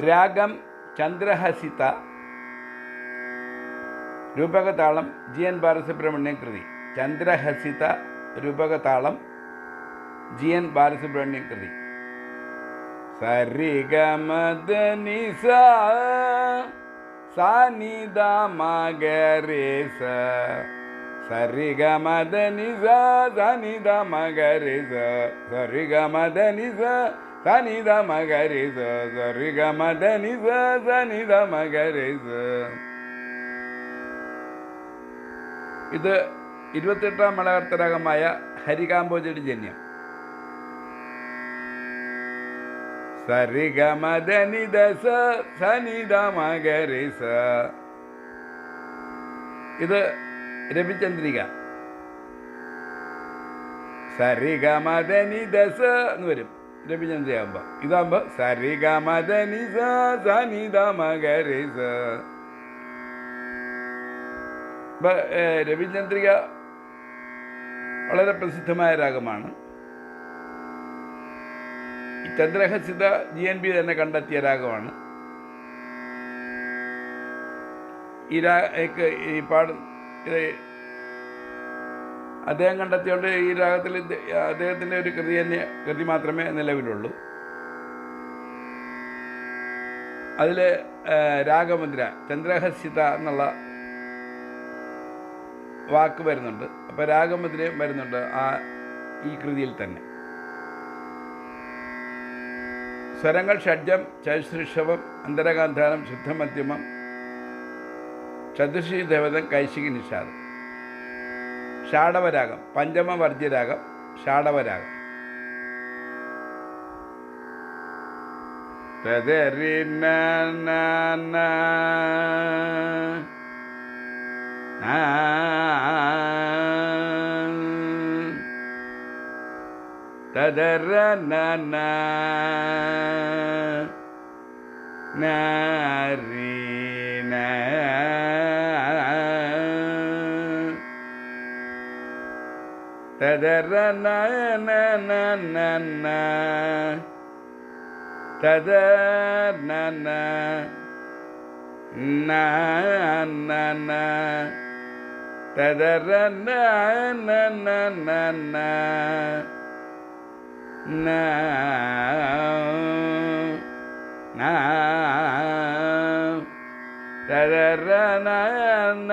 രാഗം ചന്ദ്രഹസിത രൂപകതാളം G N Balasubramaniam കൃതി. ചന്ദ്രഹസിത രൂപകതാളം ജി എൻ ബാലസുബ്രഹ്മണ്യം കൃതി. സരിഗമദനി സാനിദ മഗരേ സ സരിഗമദനി സനിദ സരിഗമദനി സ ಸನಿ ದ ಮಗರಿ ಸರಿ ಗ സനി ദ മകരി ಮಗರಿ ഇത് ഇരുപത്തെട്ടാം മലകർത്തരാഗമായ ഹരികാംബോജയുടെ ജന്യം. സരിഗമദനി സനി ദ മകരി സ ഇത് രവിചന്ദ്രിക. സരിഗമദനി സ എന്ന് വരും. രവിചന്ദ്രിക ആകുമ്പോൾ ഇതാകുമ്പോൾ സരിഗമദനി സ സനിദ മകരി സ ഇപ്പം രവിചന്ദ്രിക വളരെ പ്രസിദ്ധമായ രാഗമാണ്. ചന്ദ്രഹസിത ജി എൻ ബി തന്നെ കണ്ടെത്തിയ രാഗമാണ്. ഈ രാ ഈ പാട് അദ്ദേഹം കണ്ടെത്തിയോണ്ട് ഈ രാഗത്തിൽ അദ്ദേഹത്തിന്റെ ഒരു കൃതി തന്നെ കൃതി മാത്രമേ നിലവിലുള്ളൂ. അതിൽ രാഗമുദ്ര ചന്ദ്രഹസിത എന്നുള്ള വാക്ക് വരുന്നുണ്ട്. അപ്പോൾ രാഗമുദ്രയും വരുന്നുണ്ട് ആ ഈ കൃതിയിൽ തന്നെ. സ്വരങ്ങൾ ഷഡ്ജം ചൈശ്രിഷവം അന്തരഗാന്ധാനം ശുദ്ധമധ്യമം ചതുശ്രീ ദേവതം കൈശികി നിഷാദം ഷാഡവരാഗം പഞ്ചമവർജ്യരാഗം ഷാഡവരാഗം. തദറി നാരി ததர நன ததர் நன ததர நன ததர ந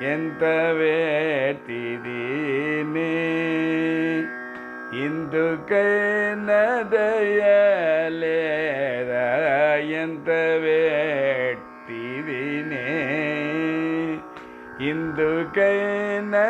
na na na ra na Narina. ಎಂತ ಬೇಟಿದೀನೆ ಎಂತ ಬೇಟಿದೀನೆ ಇಂದು ಕೈನದಯಲೇದ ಎಂತ ಬೇಟಿದಿನೇ ಇಂದು ಕೈನದಯಲೇದ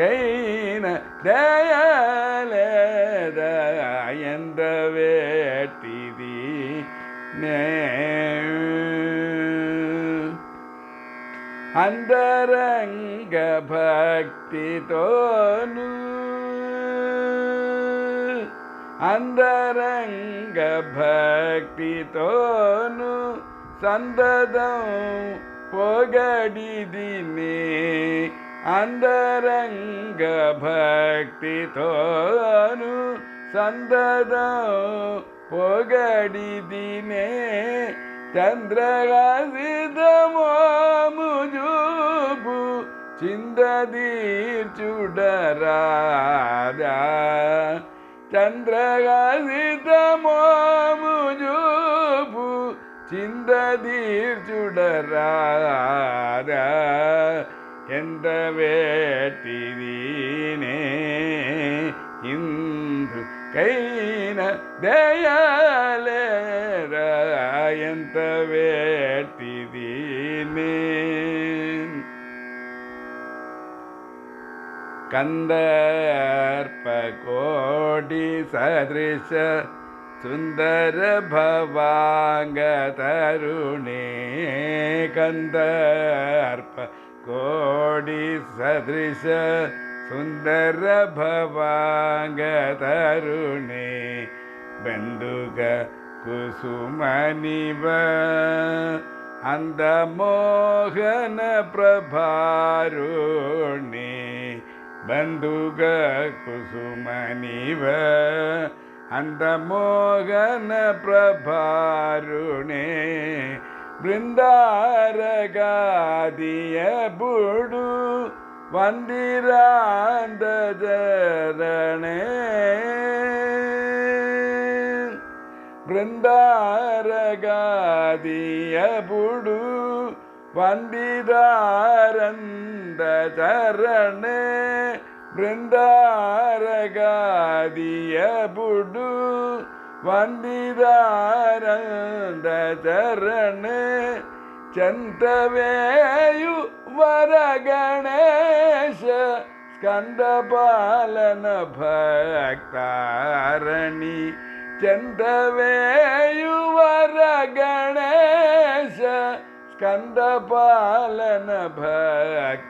கைன தயந்த வேட்டிதி அந்தரங்க பக்தி தோனு அந்தரங்க பக்தி தோனு சந்ததம் பொகடிதினே ಸಂದದಂ ಪೊಗಡಿದಿನೇ ಅಂದರಂಗ ಭಕ್ತಿ ತೋನು ಸಂದದ ಪೊಗಡಿದಿನೇ ಚಂದ್ರಗಾಸಿದ ಮುಜುಬು ಚಿಂದದೀರ್ ಚುಡರಾದ ಚಂದ್ರಗಾಸಿದ ಮುಜುಬು ಚಿಂದದೀರ್ ಚುಡರಾದ என்ற வேட்டிதீனே இன்று கைன தயலேர எந்த வேட்டிதீனே. கந்தர்ப கோடி சதிருஷ சுந்தர பவாங்க தருணே கந்தர்ப கோடி சதிருஷ சுந்தர பவாங்க தருணே. பந்துக குசுமணிவ. அந்த மோகன பிரபாருணே. பந்துக குசுமணிவ. அந்த மோகன பிரபாருணே. பிருந்தாரகா ஆதிய புடு வந்திராந்த ஜரணே பிருந்தாரகாதிய புடு வந்திதாரந்த சரணே பிருந்தாரகாதிய புடு வந்திதாரந்த சரணே ವರ ಗಣೇಶ ಸ್ಕಂದ ಪಾಲನ ಭಕ್ತಾರಣಿ ಚಂದವೇಯುವರ ಗಣೇಶ ಸ್ಕಂದ ಪಾಲನ ಭಕ್ತಾರಣಿ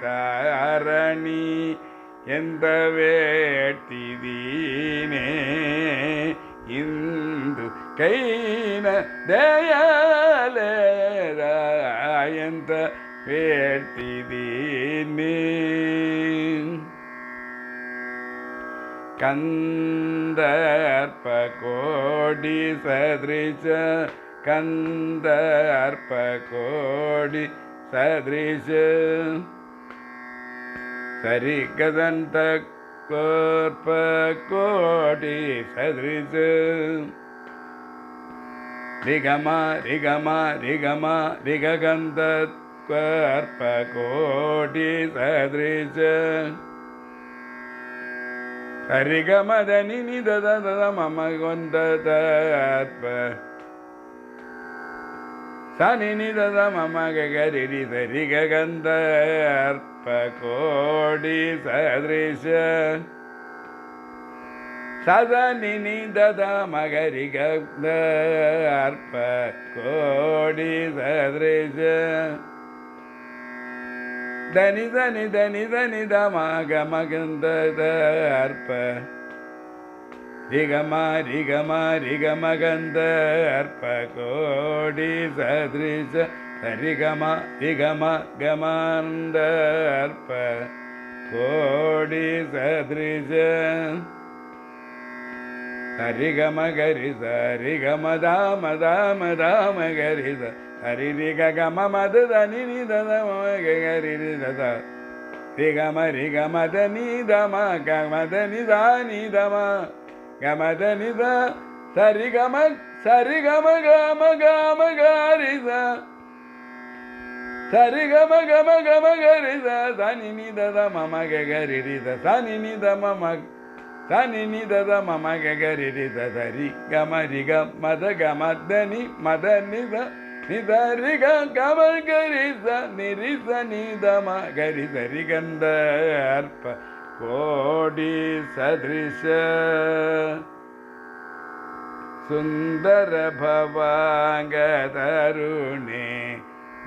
ಎಂದ ವೇಟ್ಟಿದೀನೇ ಇಂದು ಕೈನ ದಯಾಲೇರ என்ற வேட்டிதீனே கந்தர்ப்ப கோடி சதிரிச கந்தர்ப்ப கோடி சதிரிச சரிகதந்த கோர்ப்ப கோடி சதிரிச ரிகம ரிகம ரிகம ரிககந்த கோடி சதிருஷ ஹரிகமதனி நிதத மம கொந்த சனி நிதத மம கரி சரி கந்த கோடி சதிருஷ சதனினி தத மகரிக அற்ப கோடி சதிரேஷ தனி தனி தனி தனிதமாக மகிழ்ந்த அற்ப. ரிகமா ரிகமா ரிகமகந்த அற்ப கோடி சதிருஷ சரிகமா ரிகம கமாந்த அற்ப. கோடி சதிருஷ ಸರಿಗಮ ಗರಿ ಸರಿಗಮ ದಾಮ ದಾಮ ದಾಮ ಗರಿ ಸ ಹರಿ ರಿ ಗ ಮ ಮದ ದ ನಿ ನಿ ದ ದ ಮ ಗ ಗ ರಿ ರಿ ದ ದ ರಿ ಗ ಮ ರಿ ಗ ಮ ದ ನಿ ದ ಮ ಗ ಮ ದ ನಿ ದ ನಿ ದ ಮ ಗ ಮ ದ ನಿ ದ ಸರಿ ಗ ಮ ಸರಿ ಗ ಮ ಗ ಮ ಗ ಮ ಗ ರಿ ಸ ಸರಿ ಗ ಮ ಗ ಮ ಗ ಮ ಗ ರಿ ಸ ಸ ನಿ ನಿ ದ ದ ಮ ಮ ಗ ಗ ರಿ ರಿ ದ ಸ ನಿ ನಿ ದ ಮ ಮ धनि निध मम गगरि द हधरि गमरि ग मद गमदनि मदनिधरि गम गरि स निरि स निधम गरि धरि गन्ध अर्प कोडिसदृश सुन्दरभवाङ्गतरुणे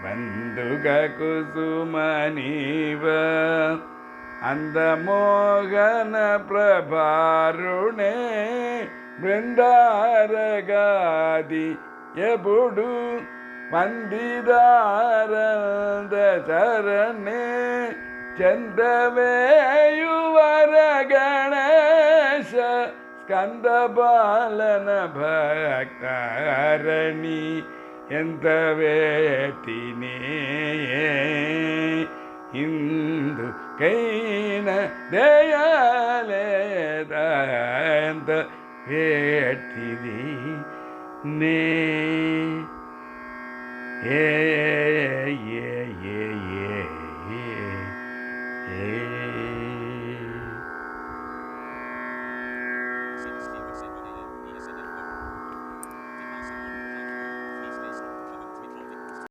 बन्धुगुसुमनिव அந்த மோகன பிரபாருணே బృందారగాది ఎప్పుడు పందిదారంద చరణే చంద్రవేయువరగణేశ స్కందబాలన భక్తరణి ఎంత వేతినే ಇಂದು ಕೈನ ದಯಲೇದಂತ ಹೇಳ್ತೀನಿ ನೇ ಏ ಏ ಏ ಏ ಏ